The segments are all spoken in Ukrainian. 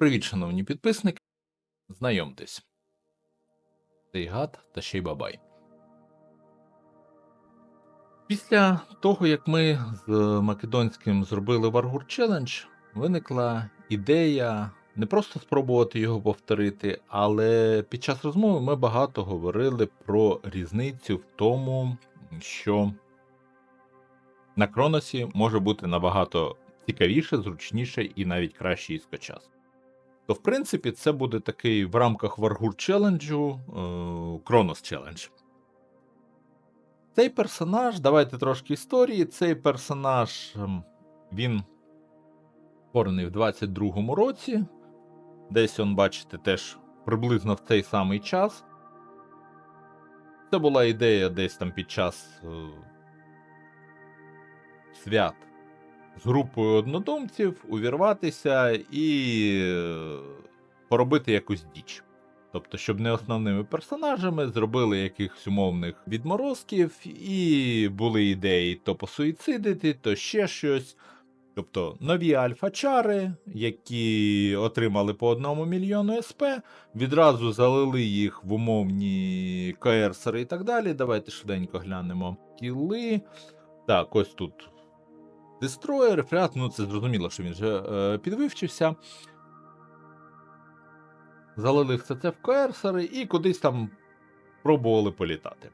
Привіт, шановні підписники. Знайомтесь. Цей гад та ще й бабай. Після того, як ми з Македонським зробили Wargur Challenge, виникла ідея не просто спробувати його повторити, але під час розмови ми багато говорили про різницю в тому, що на Кроносі може бути набагато цікавіше, зручніше і навіть краще іскочас. То, в принципі, це буде такий в рамках Wargur челенджу Кронос челендж. Цей персонаж, давайте трошки історії. Цей персонаж ем, він створений в 22-му році. Десь он, бачите, теж приблизно в цей самий час. Це була ідея десь там під час е, свят з групою однодумців увірватися і е, поробити якусь діч. Тобто, щоб не основними персонажами зробили якихось умовних відморозків, і були ідеї то посуїцидити, то ще щось. Тобто нові альфа-чари, які отримали по одному мільйону СП, відразу залили їх в умовні коерсери і так далі. Давайте швиденько глянемо. Кіли. Так, ось тут Дестроєр, Фрят, ну це зрозуміло, що він вже е, підвивчився. Залили все це в коерсери і кудись там пробували політати.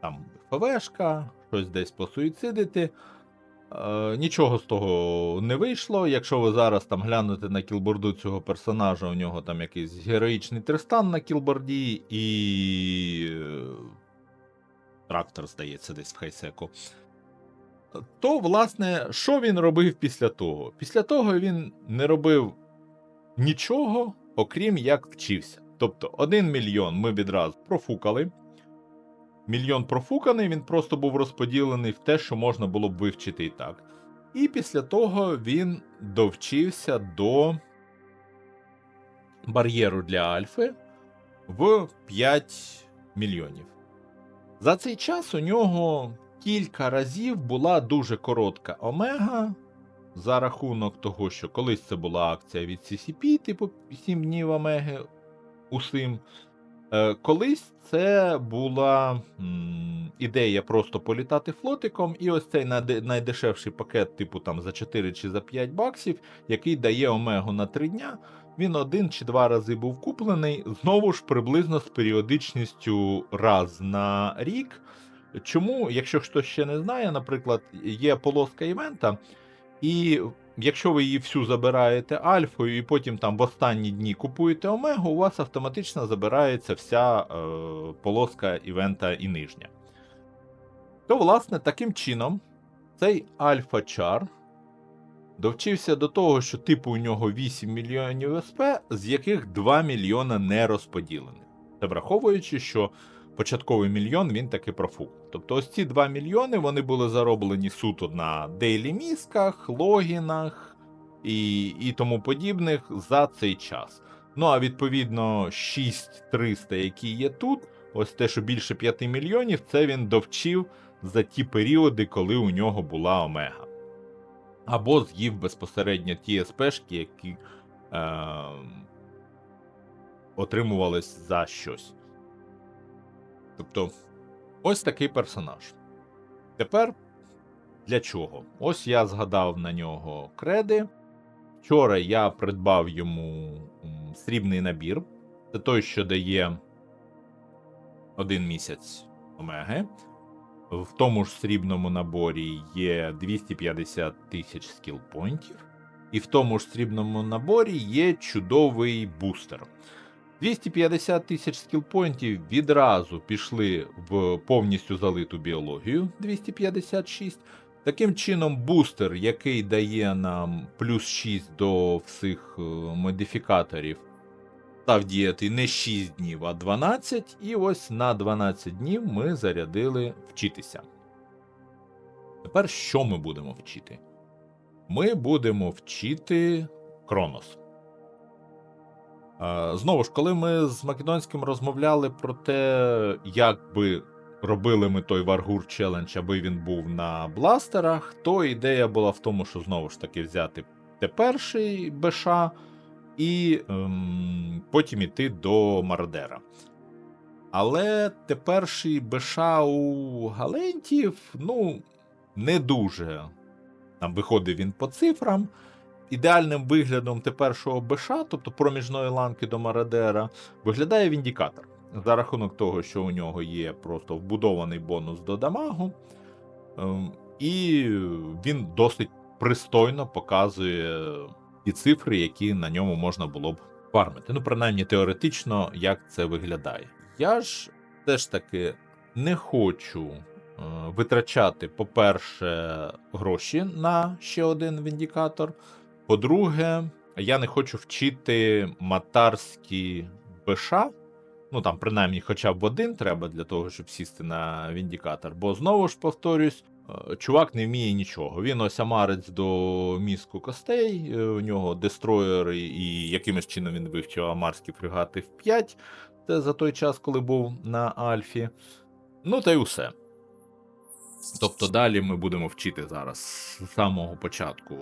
Там ФВшка, щось десь посуїцидити. Е, нічого з того не вийшло. Якщо ви зараз там глянете на кілборду цього персонажа, у нього там якийсь героїчний тристан на кілборді і. е, Трактор, здається, десь в хайсеку. То, власне, що він робив після того? Після того він не робив нічого, окрім як вчився. Тобто, один мільйон ми відразу профукали. Мільйон профуканий, він просто був розподілений в те, що можна було б вивчити і так. І після того він довчився до бар'єру для Альфи в 5 мільйонів. За цей час у нього кілька разів була дуже коротка омега. За рахунок того, що колись це була акція від CCP, типу 7 днів омеги усім. Е, колись це була м, ідея просто політати флотиком, і ось цей найдешевший пакет, типу там за 4 чи за 5 баксів, який дає омегу на 3 дня. Він один чи два рази був куплений, знову ж приблизно з періодичністю раз на рік. Чому, якщо хтось ще не знає, наприклад, є полоска івента, і якщо ви її всю забираєте альфою, і потім там в останні дні купуєте омегу, у вас автоматично забирається вся е, полоска івента і нижня. То, власне, таким чином, цей альфа-чар довчився до того, що типу у нього 8 мільйонів СП, з яких 2 мільйона не розподілені. Це враховуючи, що початковий мільйон він таки профук. Тобто ось ці 2 мільйони вони були зароблені суто на дейлі місках, логінах і, і тому подібних за цей час. Ну а відповідно 6300, які є тут, ось те, що більше 5 мільйонів, це він довчив за ті періоди, коли у нього була омега. Або з'їв безпосередньо ті СПшки, які е, отримувались за щось. Тобто, ось такий персонаж. Тепер для чого? Ось я згадав на нього креди. Вчора я придбав йому срібний набір. Це той, що дає один місяць омеги. В тому ж срібному наборі є 250 тисяч скілпойнтів. І в тому ж срібному наборі є чудовий бустер. 250 тисяч скілпойнтів відразу пішли в повністю залиту біологію 256. Таким чином, бустер, який дає нам плюс 6 до всіх е, модифікаторів, став діяти не 6 днів, а 12. І ось на 12 днів ми зарядили вчитися. Тепер що ми будемо вчити? Ми будемо вчити Кронос. Е, Знову ж, коли ми з Македонським розмовляли про те, як би робили ми той Wargur челендж, аби він був на бластерах, то ідея була в тому, що знову ж таки взяти Т1 БШ, і ем, потім іти до Мародера. Але теперший БШ у Галентів, ну, не дуже. Там виходив він по цифрам. Ідеальним виглядом тепершого БШ, тобто проміжної ланки до Мародера, виглядає Віндікатор. За рахунок того, що у нього є просто вбудований бонус до дамагу. Ем, І він досить пристойно показує ті цифри, які на ньому можна було б фармити. Ну, принаймні теоретично, як це виглядає. Я ж теж таки не хочу е, витрачати, по-перше, гроші на ще один віндікатор. По-друге, я не хочу вчити матарські БШ. Ну там, принаймні, хоча б один треба для того, щоб сісти на віндікатор. Бо знову ж повторюсь, е, чувак не вміє нічого. Він ось амарець до мізку костей, е, у нього дестроєри, і якимось чином він вивчив амарські фрегати в 5. Це за той час, коли був на Альфі. Ну та й усе. Тобто далі ми будемо вчити зараз з самого початку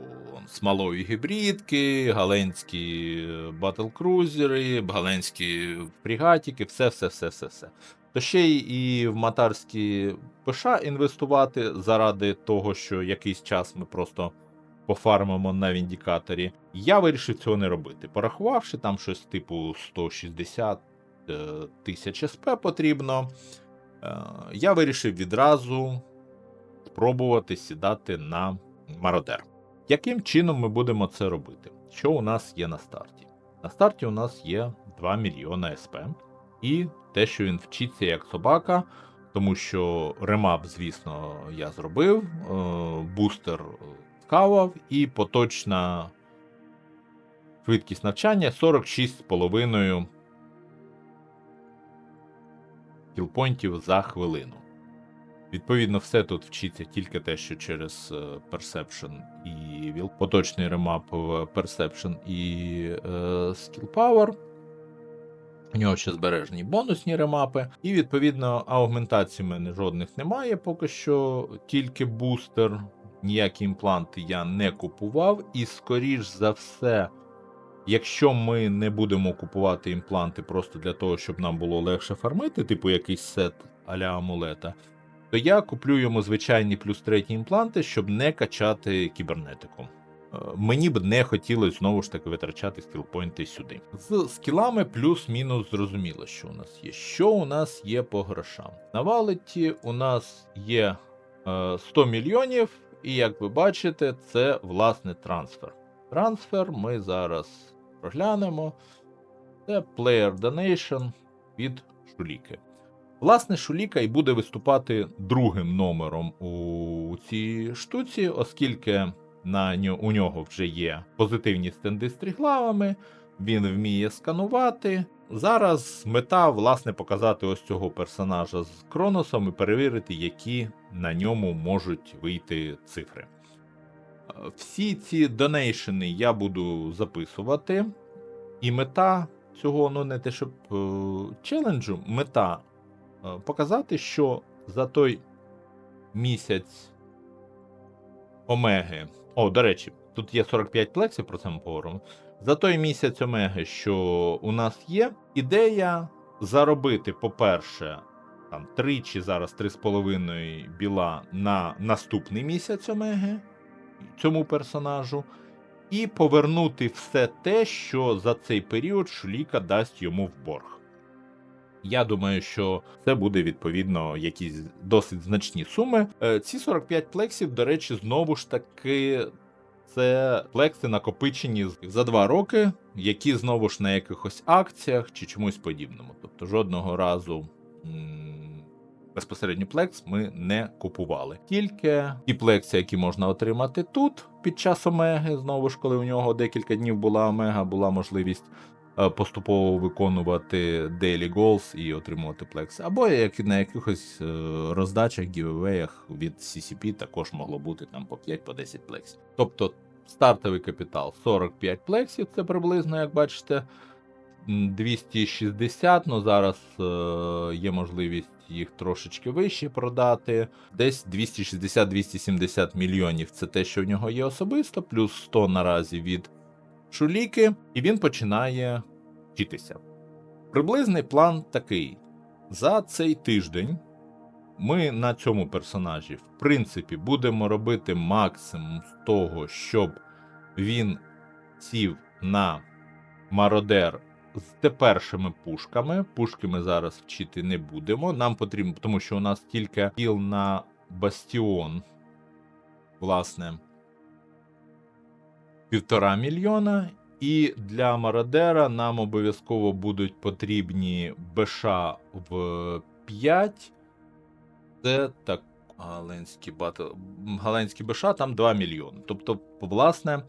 смалові гібридки, галенські батлкрузери, галенські фрігатики, все, все, все, все, все. То ще і в матарські ПШ інвестувати заради того, що якийсь час ми просто пофармимо на віндікаторі. Я вирішив цього не робити. Порахувавши там щось типу 160 е, тисяч СП потрібно. е, Я вирішив відразу спробувати сідати на мародер. Яким чином ми будемо це робити? Що у нас є на старті? На старті у нас є 2 мільйони СП, і те, що він вчиться як собака, тому що ремап, звісно, я зробив, е, бустер скавав, і поточна швидкість навчання 46,5 кілпойнтів за хвилину. Відповідно, все тут вчиться тільки те, що через е, Perception і Will. Поточний ремап Perception і е, Skill Power. У нього ще збережені бонусні ремапи. І, відповідно, аугментацій в мене жодних немає, поки що тільки бустер. Ніякі імпланти я не купував, і, скоріш за все, якщо ми не будемо купувати імпланти просто для того, щоб нам було легше фармити, типу якийсь сет а-ля амулета, то я куплю йому звичайні плюс треті імпланти, щоб не качати кібернетику. Е, Мені б не хотілося знову ж таки витрачати скілпойнти сюди. З скілами плюс-мінус зрозуміло, що у нас є. Що у нас є по грошам? На валеті у нас є е, 100 мільйонів, і як ви бачите, це власне трансфер. Трансфер ми зараз проглянемо. Це Player Donation від Шуліки. Власне, Шуліка і буде виступати другим номером у цій штуці, оскільки на у нього вже є позитивні стенди з тріглавами, він вміє сканувати. Зараз мета, власне, показати ось цього персонажа з Кроносом і перевірити, які на ньому можуть вийти цифри. Всі ці донейшени я буду записувати, і мета цього, ну не те, щоб е, челенджу, мета показати, що за той місяць Омеги. О, до речі, тут є 45 плексів, про це ми поговоримо. За той місяць Омеги, що у нас є, ідея заробити, по-перше, там 3 чи зараз 3,5 біла на наступний місяць Омеги цьому персонажу, і повернути все те, що за цей період Шліка дасть йому в борг. Я думаю, що це буде відповідно якісь досить значні суми. Е, Ці 45 плексів, до речі, знову ж таки. Це плекси накопичені за два роки, які знову ж на якихось акціях чи чомусь подібному. Тобто жодного разу м, безпосередньо плекс ми не купували. Тільки ті плекси, які можна отримати тут під час омеги, знову ж коли у нього декілька днів була омега, була можливість поступово виконувати daily goals і отримувати плекси. Або як на якихось е, роздачах, гівевеях від CCP також могло бути там по 5 по 10 плексів. Тобто стартовий капітал 45 плексів, це приблизно, як бачите, 260, ну зараз е, є можливість їх трошечки вище продати. Десь 260-270 мільйонів це те, що в нього є особисто, плюс 100 наразі від шуліки, і він починає вчитися. Приблизний план такий: за цей тиждень ми на цьому персонажі, в принципі, будемо робити максимум з того, щоб він сів на мародер з тепершими пушками. Пушки ми зараз вчити не будемо. Нам потрібно, тому що у нас тільки кіл на бастіон, власне, півтора мільйона. І для мародера нам обов'язково будуть потрібні БШ в 5. Це так. Галенський батл. Галенський БШ там 2 мільйони. Тобто, власне,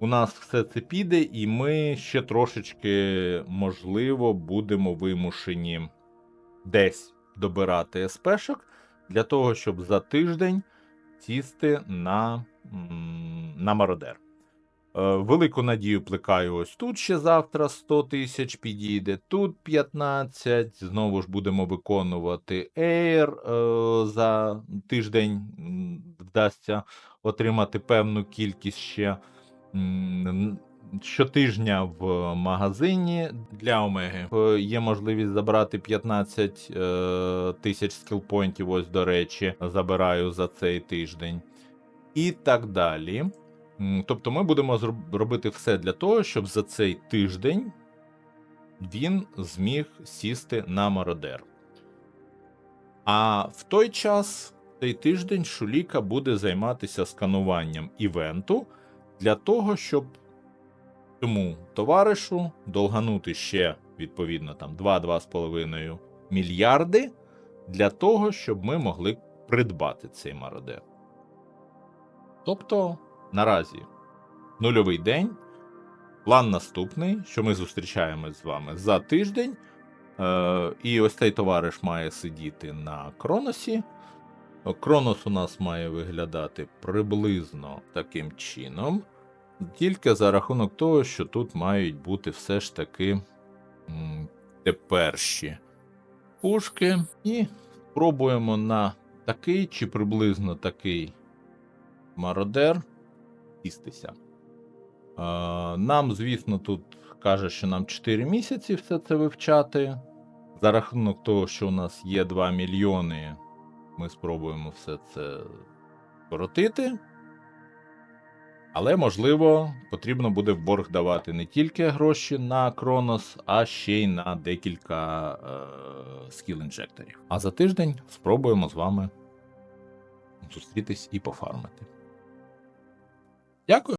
у нас все це піде, і ми ще трошечки, можливо, будемо вимушені десь добирати СПшок для того, щоб за тиждень сісти на, на мародер. Е, Велику надію плекаю ось тут ще завтра 100 тисяч підійде, тут 15. Знову ж будемо виконувати Air. е, За тиждень вдасться отримати певну кількість ще щотижня в магазині для Омеги. Е, Є можливість забрати 15 е, тисяч скілпойнтів. Ось, до речі, забираю за цей тиждень. І так далі. Тобто ми будемо робити все для того, щоб за цей тиждень він зміг сісти на мародер. А в той час, цей тиждень, Шуліка буде займатися скануванням івенту для того, щоб цьому товаришу долганути ще, відповідно, там 2-2,5 мільярди для того, щоб ми могли придбати цей мародер. Тобто, наразі нульовий день. План наступний, що ми зустрічаємось з вами за тиждень. Е, і ось цей товариш має сидіти на Кроносі. Кронос у нас має виглядати приблизно таким чином. Тільки за рахунок того, що тут мають бути все ж таки теперші пушки. І спробуємо на такий чи приблизно такий мародер тістися. Е, Нам, звісно, тут каже, що нам 4 місяці все це вивчати. За рахунок того, що у нас є 2 мільйони, ми спробуємо все це скоротити. Але, можливо, потрібно буде в борг давати не тільки гроші на Кронос, а ще й на декілька е, скіл-інжекторів. А за тиждень спробуємо з вами зустрітись і пофармити. Дякую.